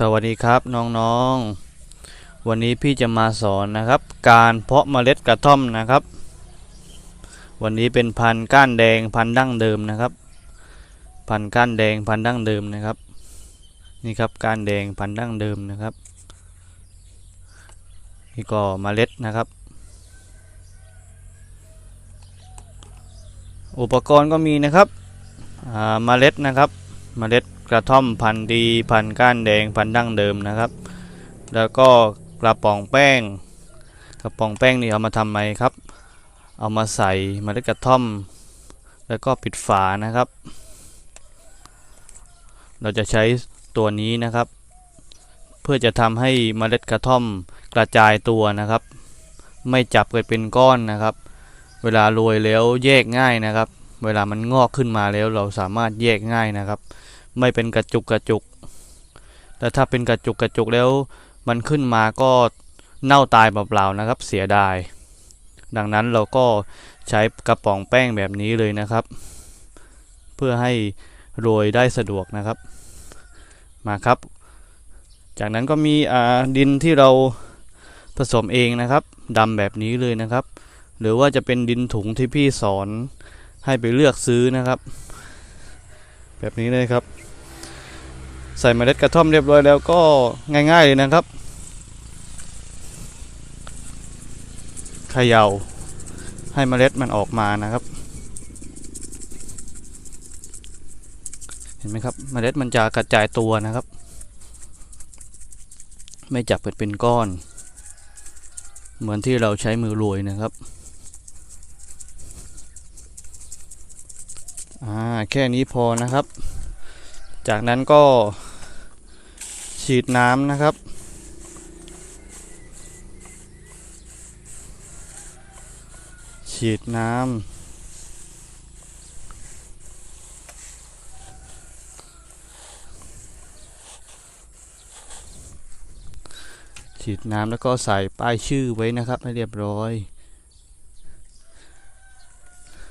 สวัสดีครับน้องๆ วันนี้พี่จะมาสอนนะครับ การเพาะเมล็ดกระท่อมนะครับ วันนี้เป็นพันธุ์ก้านแดงพันธุ์ดั้งเดิมนะครับ พันธุ์ก้านแดงพันธุ์ดั้งเดิมนะครับ นี่ครับก้านแดงพันธุ์ดั้งเดิมนะครับ นี่ก็เมล็ดนะครับ อุปกรณ์ก็มีนะครับเมล็ดนะครับ เมล็ดกระท่อมพันธุ์ดีพันธุ์ก้านแดงพันธุ์ดั้งเดิมนะครับ แล้วก็กระป๋องแป้ง กระป๋องแป้งนี่เอามาทำไมครับ เอามาใส่เมล็ดกระท่อม แล้วก็ปิดฝานะครับ เราจะใช้ตัวนี้นะครับ เพื่อจะทำให้เมล็ดกระท่อมกระจายตัวนะครับ ไม่จับกันเป็นก้อนนะครับ เวลาโรยแล้วแยกง่ายนะครับ เวลามันงอกขึ้นมาแล้วเราสามารถแยกง่ายนะครับ ไม่เป็นกระจุกกระจุกแต่ถ้าเป็นกระจุกกระจุกแล้ว มันขึ้นมาก็เน่าตายเปล่าๆนะครับ เสียดาย ดังนั้นเราก็ใช้กระป๋องแป้งแบบนี้เลยนะครับ เพื่อให้โรยได้สะดวกนะครับ มาครับ จากนั้นก็มีดินที่เราผสมเองนะครับดำแบบนี้เลยนะครับ หรือว่าจะเป็นดินถุงที่พี่สอน ให้ไปเลือกซื้อนะครับ แบบนี้เลยครับ ใส่เมล็ดกระท่อมเรียบร้อยแล้วก็ง่ายๆเลยนะครับเขย่าให้เมล็ดมันออกมานะครับ เห็นไหมครับเมล็ดมันจะกระจายตัวนะครับ ไม่จับเป็นเป็นก้อน เหมือนที่เราใช้มือโรยนะครับ อ่าแค่นี้พอนะครับ จากนั้นก็ฉีดน้ำนะครับ ฉีดน้ำฉีดน้ำแล้วก็ใส่ป้ายชื่อไว้นะครับให้เรียบร้อย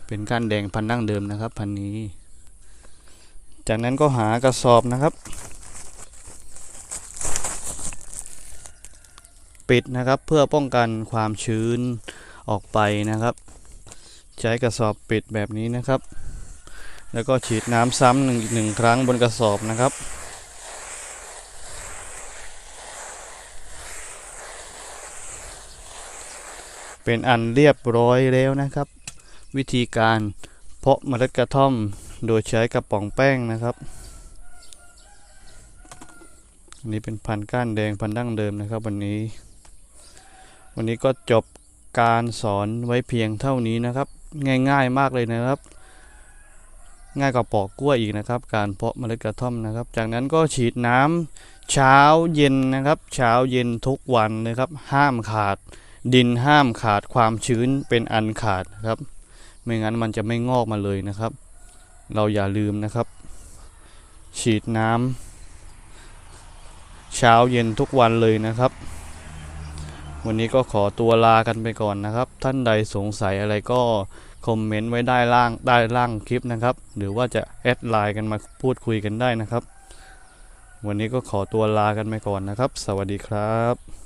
เป็นก้านแดงพันธุ์ดั้งเดิมนะครับ พันธุ์นี้ จากนั้นก็หากระสอบนะครับ ปิดนะครับเพื่อป้องกันความชื้นออกไปนะครับ ใช้กระสอบปิดแบบนี้นะครับ แล้วก็ฉีดน้ำซ้ำหนึ่งหนึ่งครั้งบนกระสอบนะครับเป็นอันเรียบร้อยแล้วนะครับ วิธีการเพาะเมล็ดกระท่อมโดยใช้กระป๋องแป้งนะครับอันนี้เป็นพันธุ์ก้านแดงพันธุ์ดั้งเดิมนะครับ วันนี้ วันนี้ก็จบการสอนไว้เพียงเท่านี้นะครับ ง่ายๆมากเลยนะครับ ง่ายกว่าปอกกล้วยอีกนะครับ การเพาะเมล็ดกระท่อมนะครับ จากนั้นก็ฉีดน้ำเช้าเย็นนะครับ เช้าเย็นทุกวันเลยครับ ห้ามขาด ดินห้ามขาดความชื้นเป็นอันขาดนะครับ ไม่งั้นมันจะไม่งอกมาเลยนะครับ เราอย่าลืมนะครับ ฉีดน้ำเช้าเย็นทุกวันเลยนะครับ วันนี้ก็ขอตัวลากันไปก่อนนะครับ ท่านใดสงสัยอะไรก็คอมเมนต์ไว้ได้ล่างได้ล่างคลิปนะครับ หรือว่าจะแอดไลน์กันมาพูดคุยกันได้นะครับ วันนี้ก็ขอตัวลากันไปก่อนนะครับ สวัสดีครับ